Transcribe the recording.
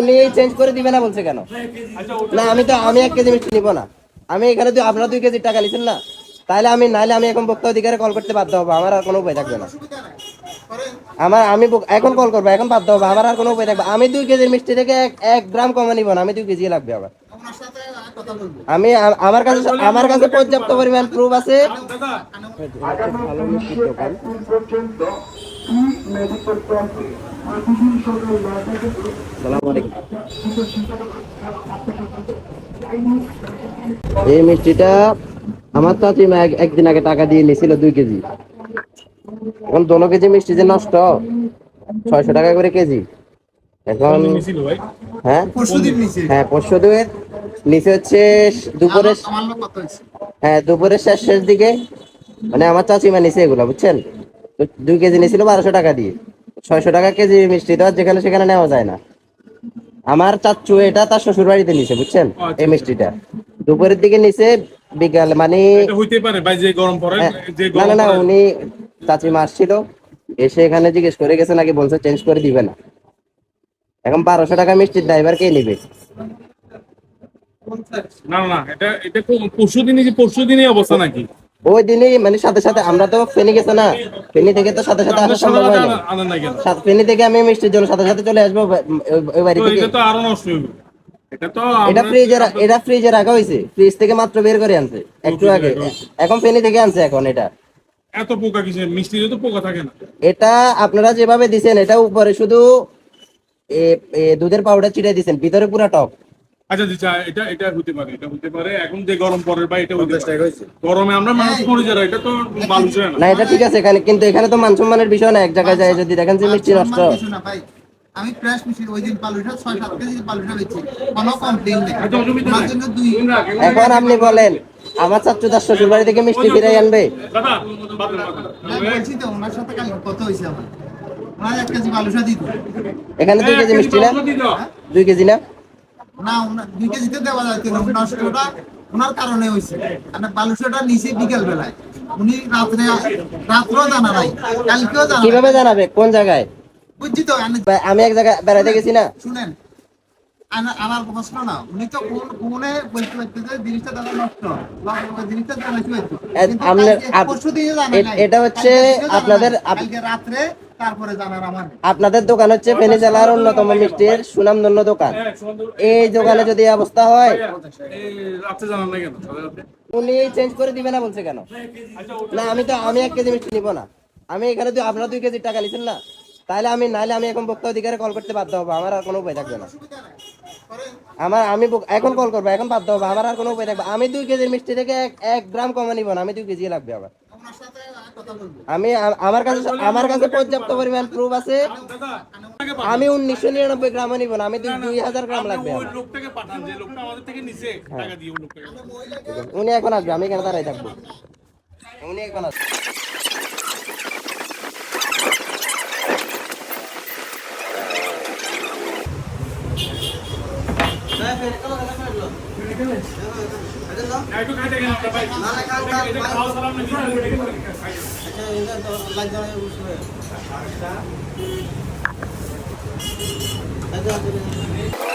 উনি চেঞ্জ করে দিবে না বলছে কেন? না, আমি তো, আমি এক কেজি মিষ্টি নিব না। আমি এখানে তো আপনারা দুই কেজি টাকা নিছেন না? তাহলে আমি নাহলে আমি এখন বক্তা অধিকারে কল করতে বাধ্য হব, আমার আর কোনো উপায় থাকবে না। আমার, আমি এখন কল করব, এখন বাধ্য হব, আমার আর কোনো উপায় থাকবে আমি দুই কেজির মিষ্টি থেকে এক গ্রাম কমে নিব না, আমি দুই কেজি লাগবে আবার আমি আমার কাছে আমার কাছে পর্যাপ্ত পরিমাণ প্রুফ আছে। এই মিষ্টিটা আমার চাচিমা এক- একদিন আগে টাকা দিয়ে নিয়েছিল দুই কেজি। এখন দোনো কেজি মিষ্টি যে নষ্ট ছয়শো টাকা করে কেজি। এখন হ্যাঁ? হ্যাঁ পরশু দুয়ের নিচে হচ্ছে দুপুরে আমার লোক কত হয়েছে? হ্যাঁ দুপুরের শেষ শেষ দিকে। মানে আমার চাচিমা নিছে এগুলো বুঝছেন? দুই কেজি নিয়েছিল বারোশো টাকা দিয়ে। ছয়শো টাকা কেজি মিষ্টি আর যেখানে সেখানে নেওয়া যায় না। আমার চাচ্চু এটা তার শ্বশুর বাড়িতে নিছে বুঝছেন? এই মিষ্টিটা। দুপুরের দিকে নিছে বিকাল মানে হইতে পারে ভাই যে গরম পড়ে হ্যাঁ, না না না উনি চাচিমা আসছিল। এসে এখানে জিজ্ঞেস করে গেছে নাকি বলছে চেঞ্জ করে দিবে না। এখন বারোশো টাকা মিষ্টির ড্রাইভার কে নিবে? না না না এটা এটা পরশু দিনই পরশু দিনই অবস্থা নাকি? ওই দিনই মানে সাথে সাথে আমরা তো ফেনি গেছে না। ফেনি থেকে তো সাথে সাথে আসা সম্ভব হয় না ফেনি থেকে আমি মিষ্টির জন্য সাথে সাথে চলে আসব ওই- বাড়ি থেকে। এটা তো আরও নষ্ট হইবে এটা ফ্রিজে এটা ফ্রিজে রাখা হয়েছে। ফ্রিজ থেকে মাত্র বের করে আনছে একটু আগে। এখন ফেনি থেকে আনছে এখন এটা। এত পোকা মিষ্টিতে তো পোকা থাকে না। এটা আপনারা যেভাবে দিছেন এটা উপরে শুধু দুধের পাউডার ছিটাই দিছেন ভিতরে পুরো টক। আচ্ছা আচ্ছা এটা এটা হতে পারে এটা হতে পারে। এখন যে গরম পড়ে বা এটা হতে পারে। গরমে আমরা মানুষ মরে যারা এটা তো যায় না। না এটা ঠিক আছে এখানে কিন্তু এখানে তো মান সম্মানের বিষয় না এক জায়গায় যায় যদি দেখেন যে মিষ্টি নষ্ট। আমি ওই দিন পালুটা কেজি পালুটা বেচি কোনো নেই। আচ্ছা, এখন আপনি বলেন আমার চাচ্চু তার শ্বশুর বাড়ি থেকে মিষ্টি ফিরাই আনবে? বলছি তো ওনার সাথে আমার। ওনার এক কেজি দিত এখানে দুই কেজি মিষ্টি না দুই কেজি না? না ওনার দুই কেজিতে দেওয়া না নষ্টটা ওনার কারণে হয়েছে। মানে বালুসাটা নিচে বিকেল বেলায় উনি রাত্রে রাত্রেও জানা নাই কালকেও জানা কীভাবে জানাবে? কোন জায়গায়? বুঝছি তো আমি- এক জায়গায় বেড়াতে গেছি না? শুনেন আমার প্রশ্ন না উনি তো কোন কোনে বলতে পারতো যে জিনিসটা দাদা নষ্ট? জিনিসটা জানাইতে পারতো। এটা হচ্ছে আপনাদের-। রাত্রে আপনাদের দোকান হচ্ছে ফেনী জেলার অন্যতম মিষ্টির সুনামধন্য দোকান। এই দোকানে যদি অবস্থা হয়? উনি চেঞ্জ করে দিবে না বলছে কেন? না আমি তো আমি এক কেজি মিষ্টি নিব না। আমি এখানে তো আপনারা দুই কেজি টাকা নিছেন না? তাহলে আমি নাহলে আমি এখন বক্তা অধিকারে কল করতে বাধ্য হব আমার আর কোনো উপায় থাকবে না। আমার আমি এখন কল করব এখন বাধ্য হব আমার আর কোনো উপায় থাকবে। আমি দুই কেজির মিষ্টি থেকে এক গ্রাম কমে নিব না আমি দুই কেজি লাগবে আমার আমি আমার কাছে আমার কাছে পর্যাপ্ত পরিমাণ প্রুফ আছে। আমি উনিশশো নিরানব্বই গ্রামও নিব না আমি দুই দুই হাজার গ্রাম লাগবে ওই আমার। লোকটাকে পাঠান যে লোকটা আমাদের থেকে নিচে টাকা দিয়ে ওই লোকটাকে উনি এখন আসবে আমি এখানে দাঁড়াই থাকব। উনি এখন আসবে। একটু খাইতে গেলাম ভাই। এটা খাওয়া সালাম নাকি খাইতে